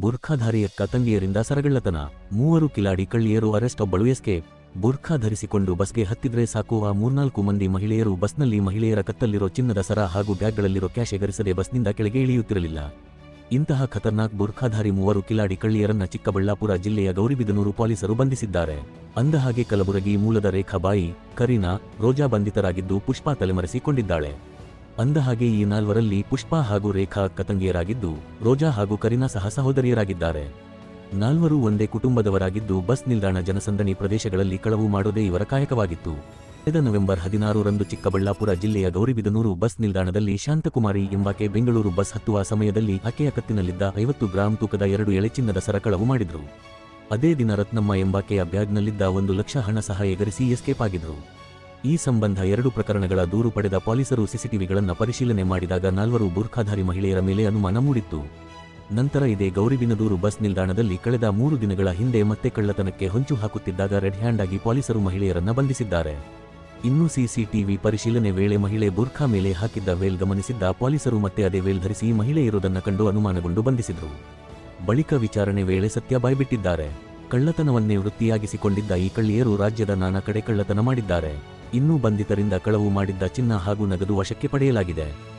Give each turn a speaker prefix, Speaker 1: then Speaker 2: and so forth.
Speaker 1: ಬುರ್ಖಾಧಾರಿಯ ಕತಂಗಿಯರಿಂದ ಸರಗಳ್ಳತನ. ಮೂವರು ಕಿಲಾಡಿ ಕಳ್ಳಿಯರು ಅರೆಸ್ಟ್ ಒಬ್ಬಳು ಎಸ್ಕೇಪ್. ಬುರ್ಖಾ ಧರಿಸಿಕೊಂಡು ಬಸ್ಗೆ ಹತ್ತಿದ್ರೆ ಸಾಕು. ಆ ಮೂರ್ನಾಲ್ಕು ಮಂದಿ ಮಹಿಳೆಯರು ಬಸ್ನಲ್ಲಿ ಮಹಿಳೆಯರ ಕತ್ತಲ್ಲಿರೋ ಚಿನ್ನದ ಸರ ಹಾಗೂ ಬ್ಯಾಗ್ಗಳಲ್ಲಿರೋ ಕ್ಯಾಶ್ ಎಗರಿಸದೆ ಬಸ್ನಿಂದ ಕೆಳಗೆ ಇಳಿಯುತ್ತಿರಲಿಲ್ಲ. ಇಂತಹ ಖತರ್ನಾಕ್ ಬುರ್ಖಾಧಾರಿ ಮೂವರು ಕಿಲಾಡಿ ಕಳ್ಳಿಯರನ್ನ ಚಿಕ್ಕಬಳ್ಳಾಪುರ ಜಿಲ್ಲೆಯ ಗೌರಿಬಿದನೂರು ಪೊಲೀಸರು ಬಂಧಿಸಿದ್ದಾರೆ. ಅಂದಹಾಗೆ ಕಲಬುರಗಿ ಮೂಲದ ರೇಖಾಬಾಯಿ ಕರೀನಾ, ರೋಜಾ ಬಂಧಿತರಾಗಿದ್ದು ಪುಷ್ಪಾ ತಲೆಮರೆಸಿಕೊಂಡಿದ್ದಾಳೆ. ಅಂದಹಾಗೆ ಈ ನಾಲ್ವರಲ್ಲಿ ಪುಷ್ಪಾ ಹಾಗೂ ರೇಖಾ ಕತಂಗಿಯರಾಗಿದ್ದು ರೋಜಾ ಹಾಗೂ ಕರೀನಾ ಸಹ ಸಹೋದರಿಯರಾಗಿದ್ದಾರೆ. ನಾಲ್ವರು ಒಂದೇ ಕುಟುಂಬದವರಾಗಿದ್ದು, ಬಸ್ ನಿಲ್ದಾಣ ಜನಸಂದಣಿ ಪ್ರದೇಶಗಳಲ್ಲಿ ಕಳವು ಮಾಡೋದೇ ಇವರ ಕಾಯಕವಾಗಿತ್ತು. ಕಳೆದ ನವೆಂಬರ್ ಹದಿನಾರರಂದು ಚಿಕ್ಕಬಳ್ಳಾಪುರ ಜಿಲ್ಲೆಯ ಗೌರಿಬಿದನೂರು ಬಸ್ ನಿಲ್ದಾಣದಲ್ಲಿ ಶಾಂತಕುಮಾರಿ ಎಂಬಾಕೆ ಬೆಂಗಳೂರು ಬಸ್ ಹತ್ತುವ ಸಮಯದಲ್ಲಿ ಆಕೆಯ ಕತ್ತಿನಲ್ಲಿದ್ದ ಐವತ್ತು ಗ್ರಾಂ ತೂಕದ ಎರಡು ಎಳೆ ಚಿನ್ನದ ಸರ ಕಳವು ಮಾಡಿದರು. ಅದೇ ದಿನ ರತ್ನಮ್ಮ ಎಂಬಾಕೆಯ ಬ್ಯಾಗ್ನಲ್ಲಿದ್ದ ಒಂದು ಲಕ್ಷ ಹಣ ಸಹ ಎಗರಿಸಿ ಎಸ್ಕೇಪ್ ಆಗಿದ್ರು. ಈ ಸಂಬಂಧ ಎರಡು ಪ್ರಕರಣಗಳ ದೂರು ಪಡೆದ ಪೊಲೀಸರು ಸಿಸಿಟಿವಿಗಳನ್ನು ಪರಿಶೀಲನೆ ಮಾಡಿದಾಗ ನಾಲ್ವರು ಬುರ್ಖಾಧಾರಿ ಮಹಿಳೆಯರ ಮೇಲೆ ಅನುಮಾನ ಮೂಡಿತ್ತು. ನಂತರ ಇದೇ ಗೌರಿಬಿನದೂರು ಬಸ್ ನಿಲ್ದಾಣದಲ್ಲಿ ಕಳೆದ ಮೂರು ದಿನಗಳ ಹಿಂದೆ ಮತ್ತೆ ಕಳ್ಳತನಕ್ಕೆ ಹೊಂಚು ಹಾಕುತ್ತಿದ್ದಾಗ ರೆಡ್ ಹ್ಯಾಂಡ್ ಆಗಿ ಪೊಲೀಸರು ಮಹಿಳೆಯರನ್ನ ಬಂಧಿಸಿದ್ದಾರೆ. ಇನ್ನು ಸಿಸಿಟಿವಿ ಪರಿಶೀಲನೆ ವೇಳೆ ಮಹಿಳೆ ಬುರ್ಖಾ ಮೇಲೆ ಹಾಕಿದ್ದ ವೇಲ್ ಗಮನಿಸಿದ್ದ ಪೊಲೀಸರು ಮತ್ತೆ ಅದೇ ವೇಲ್ ಧರಿಸಿ ಮಹಿಳೆ ಇರುವುದನ್ನು ಕಂಡು ಅನುಮಾನಗೊಂಡು ಬಂಧಿಸಿದರು. ಬಳಿಕ ವಿಚಾರಣೆ ವೇಳೆ ಸತ್ಯ ಬಾಯ್ಬಿಟ್ಟಿದ್ದಾರೆ. ಕಳ್ಳತನವನ್ನೇ ವೃತ್ತಿಯಾಗಿಸಿಕೊಂಡಿದ್ದ ಈ ಕಳ್ಳಿಯರು ರಾಜ್ಯದ ನಾನಾ ಕಡೆ ಕಳ್ಳತನ ಮಾಡಿದ್ದಾರೆ. ಇನ್ನೂ ಬಂಧಿತರಿಂದ ಕಳವು ಮಾಡಿದ್ದ ಚಿನ್ನ ಹಾಗೂ ನಗದು ವಶಕ್ಕೆ ಪಡೆಯಲಾಗಿದೆ.